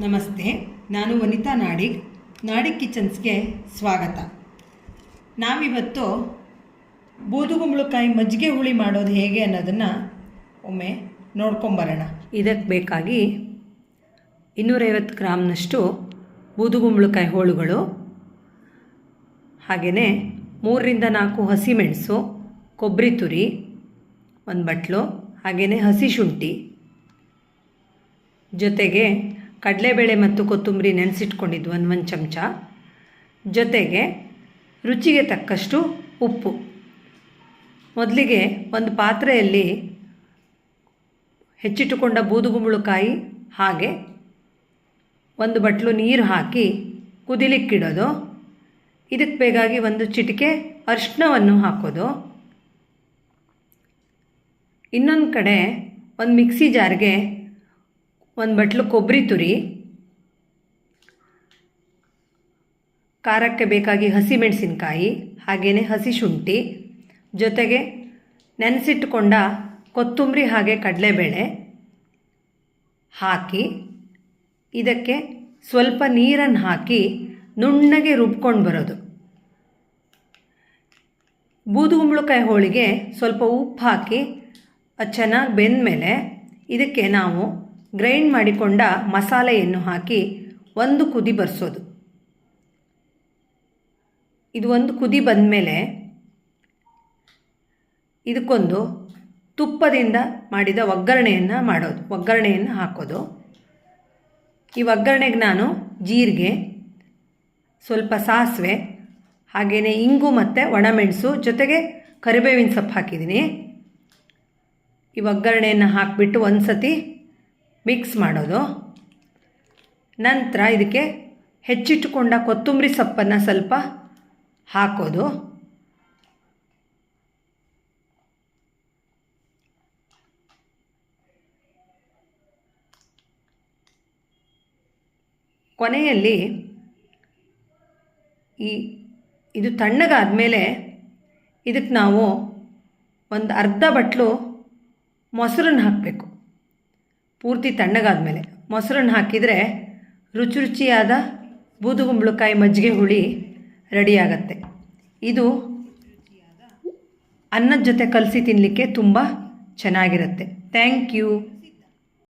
ನಮಸ್ತೆ, ನಾನು ವನಿತಾ ನಾಡಿಗ್ ನಾಡಿಗ್ ಕಿಚನ್ಸ್ಗೆ ಸ್ವಾಗತ. ನಾವಿವತ್ತು ಬೂದುಗುಂಬಳಕಾಯಿ ಮಜ್ಜಿಗೆ ಹುಳಿ ಮಾಡೋದು ಹೇಗೆ ಅನ್ನೋದನ್ನು ಒಮ್ಮೆ ನೋಡ್ಕೊಂಬರೋಣ. ಇದಕ್ಕೆ ಬೇಕಾಗಿ ಇನ್ನೂರೈವತ್ತು ಗ್ರಾಮ್ನಷ್ಟು ಬೂದುಗುಂಬಳಕಾಯಿ ಹೋಳುಗಳು ಹಾಗೆಯೇ ಮೂರರಿಂದ ನಾಲ್ಕು ಹಸಿಮೆಣಸು, ಕೊಬ್ಬರಿ ತುರಿ, ಒಂದು ಬಟ್ಲು ಹಾಗೆಯೇ ಹಸಿ ಶುಂಠಿ ಜೊತೆಗೆ ಕಡಲೆಬೇಳೆ ಮತ್ತು ಕೊತ್ತಂಬರಿ ನೆನೆಸಿಟ್ಕೊಂಡಿದ್ದು ಒಂದು ಒಂದು ಚಮಚ. ಜೊತೆಗೆ ರುಚಿಗೆ ತಕ್ಕಷ್ಟು ಉಪ್ಪು. ಮೊದಲಿಗೆ ಒಂದು ಪಾತ್ರೆಯಲ್ಲಿ ಹೆಚ್ಚಿಟ್ಟುಕೊಂಡ ಬೂದುಗುಂಬಳಕಾಯಿ ಹಾಗೆ ಒಂದು ಬಟ್ಲು ನೀರು ಹಾಕಿ ಕುದಿಲಿಕ್ಕಿಡೋದು. ಇದಕ್ಕೆ ಬೇಕಾಗಿ ಒಂದು ಚಿಟಿಕೆ ಅರಿಶಿನವನ್ನು ಹಾಕೋದು. ಇನ್ನೊಂದು ಕಡೆ ಒಂದು ಮಿಕ್ಸಿ ಜಾರ್ಗೆ ಒಂದು ಬಟ್ಲು ಕೊಬ್ಬರಿ ತುರಿ, ಖಾರಕ್ಕೆ ಬೇಕಾಗಿ ಹಸಿಮೆಣಸಿನಕಾಯಿ ಹಾಗೆಯೇ ಹಸಿ ಶುಂಠಿ, ಜೊತೆಗೆ ನೆನೆಸಿಟ್ಟುಕೊಂಡ ಕೊತ್ತಂಬರಿ ಹಾಗೆ ಕಡಲೆಬೇಳೆ ಹಾಕಿ, ಇದಕ್ಕೆ ಸ್ವಲ್ಪ ನೀರನ್ನು ಹಾಕಿ ನುಣ್ಣಗೆ ರುಬ್ಕೊಂಡು ಬರೋದು. ಬೂದುಗುಂಬಳಕಾಯಿ ಹೋಳಿಗೆ ಸ್ವಲ್ಪ ಉಪ್ಪು ಹಾಕಿ, ಅದು ಚೆನ್ನಾಗಿ ಬೆಂದಮೇಲೆ ಇದಕ್ಕೆ ನಾವು ಗ್ರೈಂಡ್ ಮಾಡಿಕೊಂಡ ಮಸಾಲೆಯನ್ನು ಹಾಕಿ ಒಂದು ಕುದಿ ಬರ್ಸೋದು. ಇದು ಒಂದು ಕುದಿ ಬಂದ ಮೇಲೆ ಇದಕ್ಕೊಂದು ತುಪ್ಪದಿಂದ ಮಾಡಿದ ಒಗ್ಗರಣೆಯನ್ನು ಮಾಡೋದು. ಒಗ್ಗರಣೆಯನ್ನು ಹಾಕೋದು. ಈ ಒಗ್ಗರಣೆಗೆ ನಾನು ಜೀರಿಗೆ, ಸ್ವಲ್ಪ ಸಾಸಿವೆ ಹಾಗೆಯೇ ಇಂಗು ಮತ್ತು ಒಣಮೆಣಸು, ಜೊತೆಗೆ ಕರಿಬೇವಿನ ಸೊಪ್ಪು ಹಾಕಿದ್ದೀನಿ. ಈ ಒಗ್ಗರಣೆಯನ್ನು ಹಾಕಿಬಿಟ್ಟು ಒಂದು ಸತಿ ಮಿಕ್ಸ್ ಮಾಡೋದು. ನಂತರ ಇದಕ್ಕೆ ಹೆಚ್ಚಿಟ್ಟುಕೊಂಡ ಕೊತ್ತಂಬರಿ ಸೊಪ್ಪನ್ನು ಸ್ವಲ್ಪ ಹಾಕೋದು. ಕೊನೆಯಲ್ಲಿ ಈ ಇದು ತಣ್ಣಗಾದ ಮೇಲೆ ಇದಕ್ಕೆ ನಾವು ಒಂದು ಅರ್ಧ ಬಟ್ಲು ಮೊಸರನ್ನು ಹಾಕಬೇಕು. ಪೂರ್ತಿ ತಣ್ಣಗಾದಮೇಲೆ. ಮೊಸರನ್ನು ಹಾಕಿದರೆ ರುಚಿ ರುಚಿಯಾದ ಬೂದುಗುಂಬಳಕಾಯಿ ಮಜ್ಜಿಗೆ ಹುಳಿ ರೆಡಿಯಾಗತ್ತೆ. ಇದು ಅನ್ನದ ಜೊತೆ ಕಲಸಿ ತಿನ್ನಲಿಕ್ಕೆ ತುಂಬ ಚೆನ್ನಾಗಿರುತ್ತೆ. Thank you.